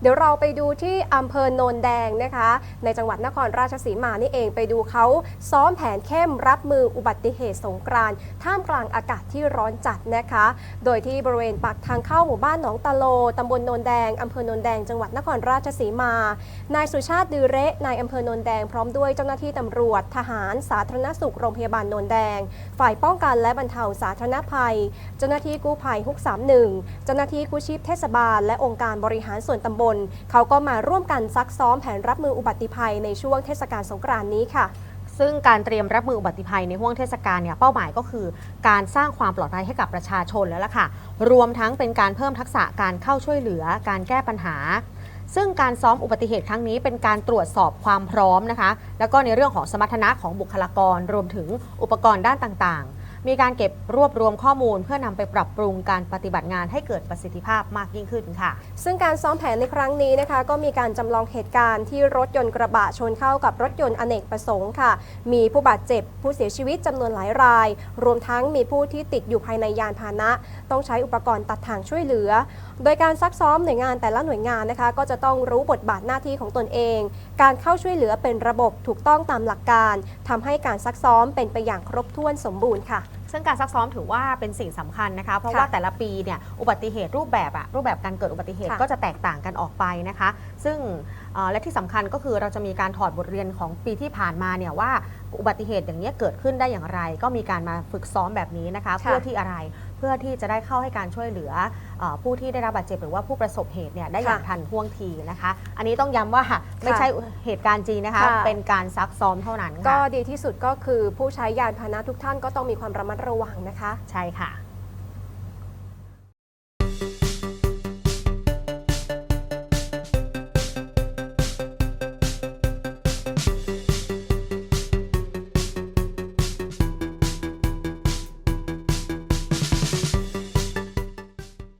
เดี๋ยวเราไปดูที่อำเภอโนนแดงนะคะ ในจังหวัดนครราชสีมานี่เองไปดูเขาซ้อมแผนเข้มรับมืออุบัติเหตุสงกรานต์ท่ามกลางอากาศที่ร้อนจัดนะคะ โดยที่บริเวณปากทางเข้าหมู่บ้านหนองตะโลตำบลโนนแดงอำเภอโนนแดงจังหวัดนครราชสีมา นายสุชาติดือเระนายอำเภอโนนแดงพร้อมด้วยเจ้าหน้าที่ตำรวจ ทหารสาธารณสุขโรงพยาบาลโนนแดง ฝ่ายป้องกันและบรรเทาสาธารณภัย เจ้าหน้าที่กู้ภัยฮุก 31 เจ้าหน้าที่กู้ชีพเทศบาล และองค์การบริหารส่วนตำบลเขาก็มาร่วมกันซักซ้อมแผนรับมืออุบัติภัยในช่วงเทศกาลสงกรานต์นี้ค่ะซึ่งการเตรียมรับมืออุบัติภัยในห่วงเทศกาลเนี่ยเป้าหมายก็คือ การสร้างความปลอดภัยให้กับประชาชนแล้วล่ะค่ะ รวมทั้งเป็นการเพิ่มทักษะการเข้าช่วยเหลือ การแก้ปัญหา ซึ่งการซ้อมอุบัติเหตุครั้งนี้เป็นการตรวจสอบความพร้อมนะคะ แล้วก็ในเรื่องของสมรรถนะของบุคลากร รวมถึงอุปกรณ์ด้านต่าง มีการเก็บรวบรวมข้อมูล เพื่อนำไปปรับปรุงการปฏิบัติงานให้เกิดประสิทธิภาพมากยิ่งขึ้นค่ะ ซึ่งการซ้อมแผนในครั้งนี้นะคะ ก็มีการจำลองเหตุการณ์ที่รถยนต์กระบะชนเข้ากับรถยนต์อเนกประสงค์ค่ะ มีผู้บาดเจ็บผู้เสียชีวิตจำนวนหลายราย รวมทั้งมีผู้ที่ติดอยู่ภายในยานพาหนะ ต้องใช้อุปกรณ์ตัดทางช่วยเหลือ โดยการซักซ้อมหน่วยงานแต่ละหน่วยงานนะคะ ก็จะต้องรู้บทบาทหน้าที่ของตนเอง การเข้าช่วยเหลือเป็นระบบถูกต้องตามหลักการทำให้การซักซ้อมเป็นไปอย่างครบถ้วนสมบูรณ์ค่ะซึ่งการซักซ้อมถือว่าเป็นสิ่งสำคัญนะคะ เพราะค่ะว่าแต่ละปีเนี่ยอุบัติเหตุรูปแบบอะรูปแบบการเกิดอุบัติเหตุค่ะก็จะแตกต่างกันออกไปนะคะ ซึ่งเอ่อและที่สำคัญก็คือเราจะมีการถอดบทเรียนของปีที่ผ่านมาเนี่ยว่าอุบัติเหตุอย่างนี้ยเกิดขึ้นได้อย่างไร ก็มีการมาฝึกซ้อมแบบนี้นะคะเพื่อที่อะไร เพื่อที่จะได้เข้าให้การช่วยเหลือเออผู้ที่ได้รับบาดเจ็บหรือว่าผู้ประสบเหตุเนี่ยได้อย่างค่ะทันท่วงทีนะคะ อันนี้ต้องย้ำว่าไม่ใช่เหตุการณ์จริงนะคะค่ะเป็นการซักซ้อมเท่านั้นก็ค่ะดีที่สุดก็คือผู้ใช้ยานพาหนะทุกท่านก็ต้องมีความระมัดระวังนะคะ ใช่ค่ะ